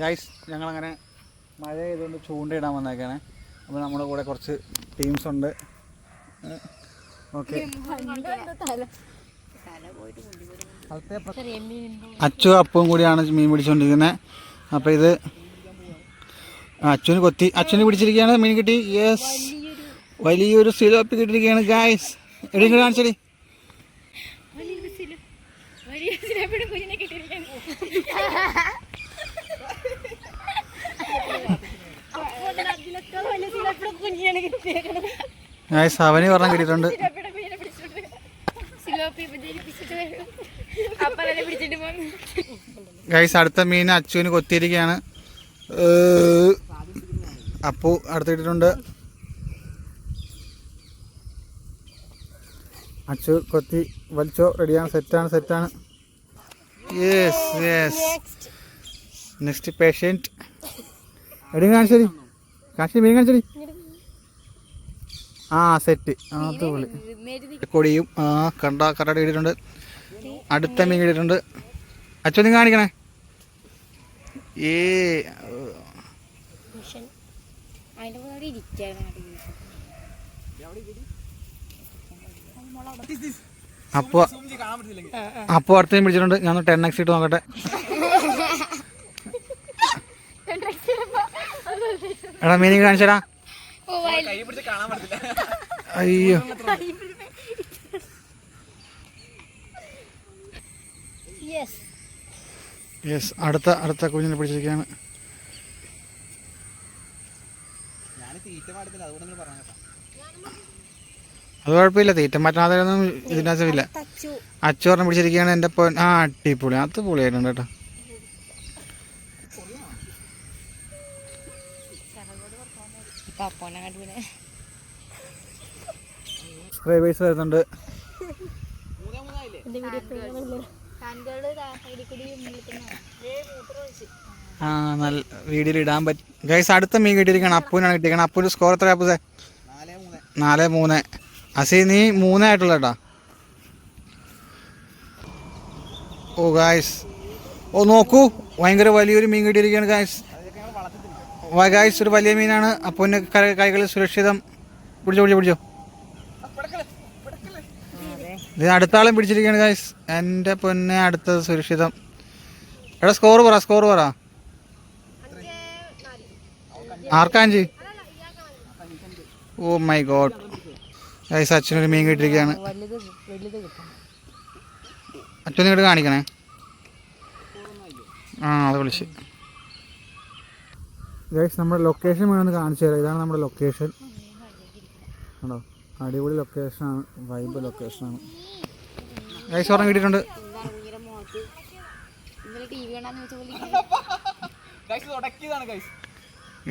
Guys ഞങ്ങളങ്ങനെ മഴ ചെയ്തുകൊണ്ട് ചൂണ്ടയിടാൻ വന്നേക്കാണ്. അപ്പോൾ നമ്മുടെ കൂടെ കുറച്ച് ടീംസ് ഉണ്ട്. ഓക്കെ അച്ചു അപ്പവും കൂടിയാണ് മീൻ പിടിച്ചുകൊണ്ടിരിക്കുന്നത് അപ്പോൾ ഇത് അച്ഛന് കൊത്തി. അച്ചുവിന് പിടിച്ചിരിക്കുകയാണ് മീൻ കിട്ടി. യെസ് വലിയൊരു സിലോപ്പി കിട്ടിയിരിക്കുകയാണ് ഗായ്സ് ഇങ്ങോട്ട് കാണിച്ചടി? ഗായ്സ് അവന് പറഞ്ഞ കിട്ടിയിട്ടുണ്ട്. ഗൈസ് അടുത്ത മീൻ അച്ചുവിന് കൊത്തിയിരിക്കുകയാണ്. അപ്പു അടുത്തിട്ടിട്ടുണ്ട്. അച്ചു കൊത്തി വലിച്ചോ റെഡിയാണ് സെറ്റാണ് സെറ്റാണ്. യെസ് യെസ് നെക്സ്റ്റ് പേഷ്യന്റ് എടി കാണിച്ചടി കാണിച്ചു മീൻ കാണിച്ചടി ആ സെറ്റ്. അത് കൊടിയും ആ കണ്ട കറട് ഇട്ടിട്ടുണ്ട്. അടുത്ത മീൻ ഇട്ടിട്ടുണ്ട്. അച്ഛൻ നീ കാണിക്കണേ. ഏ അപ്പോ അപ്പോ അടുത്തേം പിടിച്ചിട്ടുണ്ട്. ഞാൻ ടെൻ എക്സ് ഇട്ട് നോക്കട്ടെ. എടാ മീനിങ് കാണിച്ചടാ. അയ്യോ. യെസ് അടുത്ത അടുത്ത കുഞ്ഞിനെ പിടിച്ചിരിക്കുകയാണ്. അത് കുഴപ്പമില്ല തീറ്റ മാറ്റാതെ ഒന്നും ഇതിനകത്തില്ല അച്ചു പറഞ്ഞ് പിടിച്ചിരിക്കുകയാണ് എന്റെ പൊൻ ആ അടിപൊളി അത് പൊളിയായിട്ടുണ്ട് കേട്ടോ. പപ്പോനെ സബ്സ്ക്രൈബേഴ്സ് വരുന്നുണ്ട്. ആ നല്ല വീഡിയോയിൽ ഇടാൻ പറ്റും. ഗൈസ് അടുത്ത മീൻ കിട്ടിയിരിക്കണം അപ്പൂനാണ് കിട്ടിയിരിക്കണം അപ്പൂന് സ്കോർ എത്ര അപ്പൂസേ? നാല് മൂന്ന്. അസി നീ മൂന്നേ ആയിട്ടുള്ള കേട്ടോ. ഓ ഗായ്സ് ഓ നോക്കൂ. ഭയങ്കര വലിയൊരു മീൻ കിട്ടിയിരിക്കുകയാണ് ഗായ്സ് ഗായ്സ് ഒരു വലിയ മീനാണ്. അപ്പൊ കൈകളിൽ സുരക്ഷിതം പിടിച്ചോ പിടിച്ചോ പിടിച്ചോ. ഇത് അടുത്ത ആളും പിടിച്ചിരിക്കുകയാണ് ഗായ്സ് എന്റെ പൊന്നെ അടുത്തത് സുരക്ഷിതം. എടാ സ്കോർ പറ സ്കോർ പറ. ആർക്കാഞ്ചി? Oh my God. ഗൈസ് അച്ഛനൊരു മീൻ കിട്ടിയിരിക്കുകയാണ്. അച്ഛൻ ഇങ്ങോട്ട് കാണിക്കണേ. ആ അത് വിളിച്ച്. ഗൈസ് നമ്മുടെ ലൊക്കേഷൻ വേണമെന്ന് കാണിച്ചു തരാം. ഇതാണ് നമ്മുടെ ലൊക്കേഷൻ ആണോ അടിപൊളി ലൊക്കേഷനാണ് വൈബ് ലൊക്കേഷനാണ് ഗൈസ് ഓർമ്മ കിട്ടിയിട്ടുണ്ട്.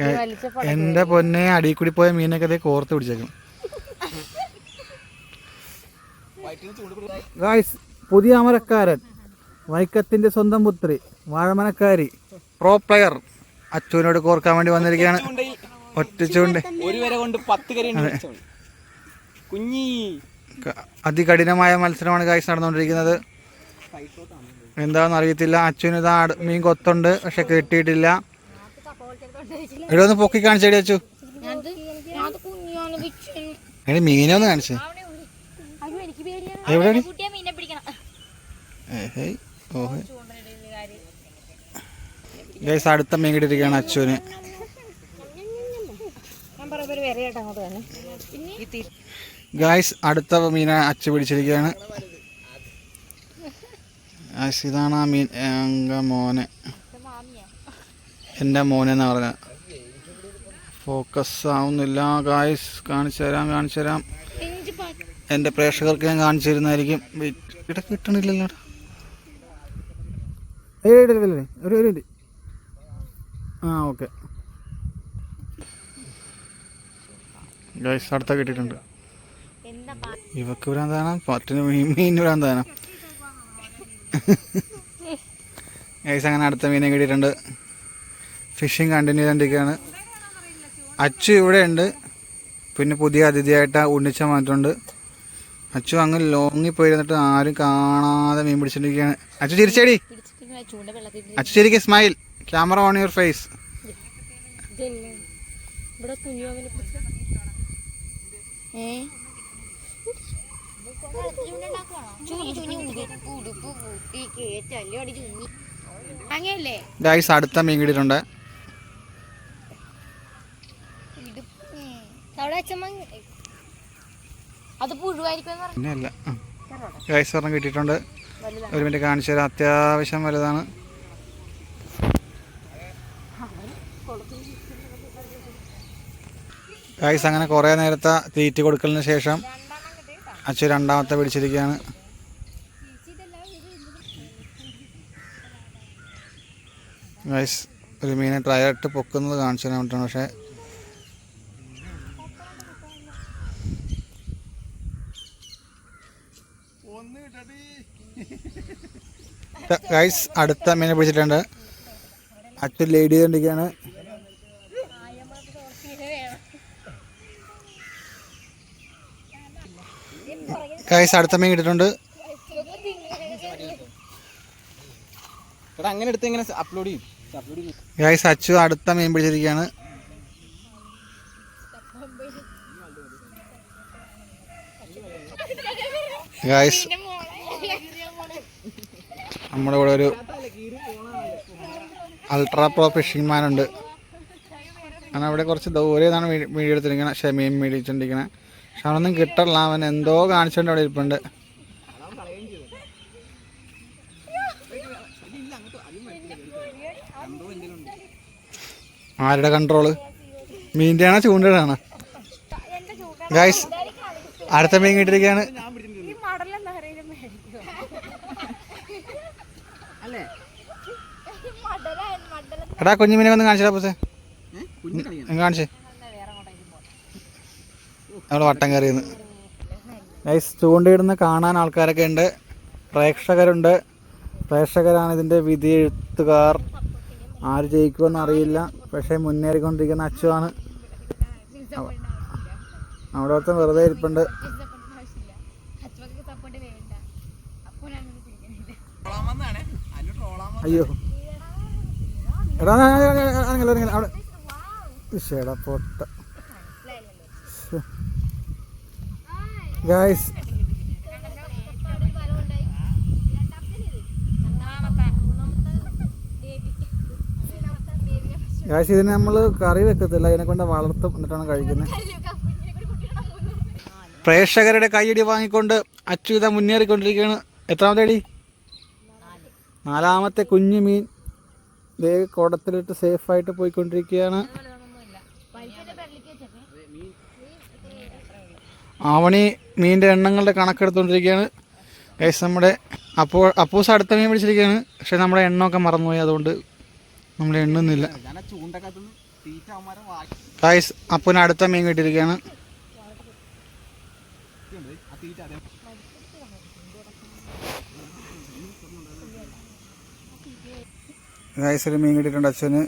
എന്റെ എന്റെ പൊന്നെ അടിയിൽ കൂടി പോയ മീനൊക്കെ ദേ കോർത്ത് പിടിച്ചേക്കും. ഗൈസ് പുതിയ അമരക്കാരൻ. വൈക്കത്തിന്റെ സ്വന്തം പുത്രി. വാഴമനക്കാരി പ്രോ പ്ലെയർ അച്ചുവിനോട് കോർക്കാൻ വേണ്ടി വന്നിരിക്കുകയാണ്. ഒറ്റ ചൂണ്ട് ഒരു വരെ കൊണ്ട് പത്ത് കരി കുഞ്ഞി. അതികഠിനമായ മത്സരമാണ് കായ്സ് നടന്നുകൊണ്ടിരിക്കുന്നത്. എന്താണെന്ന് അറിയത്തില്ല. അച്ഛന് ഇതാ മീൻ കൊത്തുണ്ട് പക്ഷെ കിട്ടിയിട്ടില്ല. ഇവിടെ ഒന്ന് പൊക്കി കാണിച്ചേടി അച്ചു. എടി മീനെ ഒന്ന് കാണിച്ചേ. എവിടെ ഓഹോ ഗൈസ് അടുത്ത മീൻ കിട്ടിയിരിക്കുകയാണ് അച്ചുവിന് തന്നെ ഗായ്സ് അടുത്ത മീനെ അച്ചു പിടിച്ചിരിക്കുകയാണ്. ഇതാണ് ആ മീൻ എന്റെ മോനെ. എന്റെ എന്ന് പറഞ്ഞ. ഫോക്കസ് ആവുന്നില്ല ഗായ്സ് കാണിച്ചു തരാം കാണിച്ചു തരാം. എന്റെ പ്രേക്ഷകർക്ക് ഞാൻ കാണിച്ചു തരുന്നതായിരിക്കും. ഇവിടെ കിട്ടണില്ലല്ലോ. ഒരു ഒരു മിനിറ്റ്. ആ ഓക്കെ. ഗായ്സ് അടുത്ത കിട്ടിയിട്ടുണ്ട്. എന്താ ഇവക്ക് ഭ്രാന്താണ് പറ്റിന് മീൻ ഭ്രാന്താണ് ഗൈസ് അങ്ങനെ അടുത്ത മീനെ കിട്ടിയിട്ടുണ്ട്. ഫിഷിങ് കണ്ടിന്യൂ ചെയ്തുകൊണ്ടിരിക്കുകയാണ് അച്ചു ഇവിടെ ഉണ്ട്. പിന്നെ പുതിയ അതിഥിയായിട്ട് ഉണ്ണിച്ച മാറ്റുണ്ട് അച്ചു അങ്ങ് ലോങ്ങി പോയിരുന്നിട്ട് ആരും കാണാതെ മീൻ പിടിച്ചിട്ടിരിക്കുകയാണ് അച്ചു ചിരിച്ചേടി. പിടിച്ചിട്ട് ചൂണ്ട വെള്ളത്തിൽ അച്ചു ചിരിക്കുക smile camera on your face. Guys അടുത്ത മീൻ കിട്ടിയിട്ടുണ്ട്. പിന്നെ അല്ല ഗൈസ് ഒരെണ്ണം കിട്ടിയിട്ടുണ്ട്. ഒരു മിനിറ്റ് കാണിച്ചു തരാം അത്യാവശ്യം വലുതാണ്. ഗൈസ് അങ്ങനെ കുറേ നേരത്തെ തീറ്റ കൊടുക്കലിന് ശേഷം അച്ഛൻ രണ്ടാമത്തെ പിടിച്ചിരിക്കുകയാണ്. ഗൈസ് ഒരു മീനെ ട്രയലിട്ട് പൊക്കുന്നത് കാണിച്ചു തരാൻ വേണ്ടിയിട്ടാണ് പക്ഷേ ഗൈസ് അടുത്ത മീനെ പിടിച്ചിട്ടുണ്ട്. അച്ഛൻ ലേഡി ചെയ്തുകൊണ്ടിരിക്കുകയാണ്. ഗൈസ് അടുത്ത മീൻ കിട്ടിയിട്ടുണ്ട് അങ്ങനെ എടുത്ത് എങ്ങനെ അപ്ലോഡ് ചെയ്യും. ഗൈസ് അച്ചു അടുത്ത മീൻ പിടിച്ചിരിക്കുകയാണ്. ഗൈസ് നമ്മുടെ കൂടെ ഒരു അൾട്രാ പ്രോ ഫിഷിംഗ് മാൻ ഉണ്ട്. കാരണം അവിടെ കുറച്ച് ദൂരെ നിന്നാണ് മീഡിയ എടുത്തിരിക്കണത് പക്ഷേ മീൻ മേടിച്ചോണ്ടിരിക്കണേ. പക്ഷെ അവനൊന്നും കിട്ടണില്ല. അവൻ എന്തോ കാണിച്ചോണ്ട് അവിടെ ഇരിപ്പുണ്ട്. ആരുടെ കൺട്രോൾ മീന്റെ ആണോ ചൂണ്ടയുടെ ആണോ ഗൈസ് അടുത്ത മീൻ കിട്ടിയിരിക്കുകയാണ്. എടാ കുഞ്ഞു മീനെ ഒന്ന് കാണിച്ചാ? പൂസേ കാണിച്ചേ. നമ്മൾ വട്ടം കയറിയെന്ന് നൈസ് ചൂണ്ടയിടുന്ന കാണാൻ ആൾക്കാരൊക്കെ ഉണ്ട് പ്രേക്ഷകരുണ്ട് പ്രേക്ഷകരാണ് ഇതിന്റെ വിധി എഴുത്തുകാർ ആര് ജയിക്കുമെന്ന് അറിയില്ല പക്ഷേ മുന്നേറിക്കൊണ്ടിരിക്കുന്ന അച്ചുവാണ് അവിടെ ഒരുത്തൻ വെറുതെ ഇരിപ്പുണ്ട് അയ്യോ എടാ അവിടെ ശേടാ പൊട്ട ഗായ്സ് ഗായ്സ് ഇതിന് നമ്മൾ കറി വെക്കത്തില്ല. ഇതിനെ കൊണ്ട് വളർത്തും എന്നിട്ടാണ് കഴിക്കുന്നത്. പ്രേക്ഷകരുടെ കൈയടി വാങ്ങിക്കൊണ്ട് അച്യുത മുന്നേറിക്കൊണ്ടിരിക്കുകയാണ്. എത്രാമത്തെ അടി നാലാമത്തെ കുഞ്ഞു മീൻ. ദേ കുടത്തിലിട്ട് സേഫായിട്ട് പോയിക്കൊണ്ടിരിക്കുകയാണ്. ആവണി മീനിന്റെ എണ്ണങ്ങളുടെ കണക്കെടുത്തുകൊണ്ടിരിക്കുകയാണ് ഗൈസ് നമ്മുടെ അപ്പോൾ അപ്പൂസ് അടുത്ത മീൻ പിടിച്ചിരിക്കുകയാണ് പക്ഷേ നമ്മുടെ എണ്ണമൊക്കെ മറന്നുപോയി. അതുകൊണ്ട് നമ്മൾ എണ്ണുന്നില്ല. ഗൈസ് അപ്പൂന് അടുത്ത മീൻ കിട്ടിയിരിക്കുകയാണ് ഗൈസ് ഒരു മീൻ കിട്ടിയിട്ടുണ്ട് അച്ഛന്.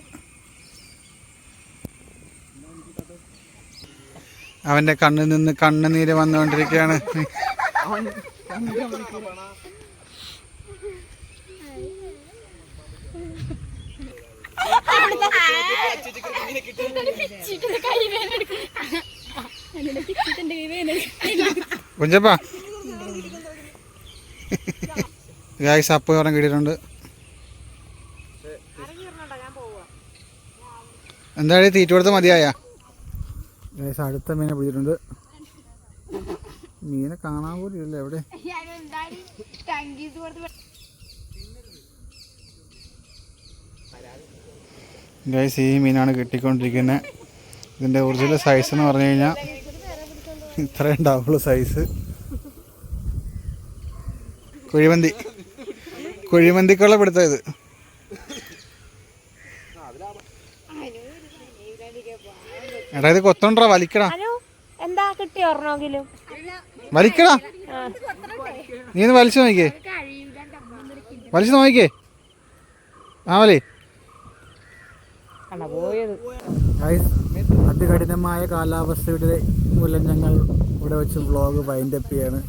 അവന്റെ കണ്ണിൽ നിന്ന് കണ്ണുനീര് വന്നുകൊണ്ടിരിക്കുകയാണ്. കുഞ്ചപ്പാ. ഗായ്സ് അപ്പം ഉറം കിട്ടിയിട്ടുണ്ട്. എന്തായാലും തീറ്റ കൊടുത്ത് മതിയായ? ഗായ്സ് അടുത്ത മീനെ പിടിച്ചിട്ടുണ്ട്. മീനെ കാണാൻ പോലും ഇല്ല എവിടെ? ഗൈസ് ഈ മീനാണ് കിട്ടിക്കൊണ്ടിരിക്കുന്നത് ഇതിന്റെ ഒറിജിനൽ സൈസ് എന്ന് പറഞ്ഞു കഴിഞ്ഞാൽ ഇത്രയും ഉണ്ടാവുള്ളൂ സൈസ് കുഴിമന്തി. കുഴിമന്തിക്കുള്ള പിടുത്തം ഇത്. എടാ ഇത് കൊത്തോണ്ടാ? വലിക്കടാ. ഹലോ എന്താ കിട്ടി ഓർണമെങ്കിലും വലിക്കടാ. നീ ഒന്ന് വലിച്ചു നോക്കിക്കേ വലിച്ചു നോക്കിക്കേ ആ വലി. അതികഠിനമായ കാലാവസ്ഥയുടെ മൂലം ഞങ്ങൾ ഇവിടെ വെച്ച് വ്ളോഗ് വൈൻഡപ്പ് ചെയ്യാണ്.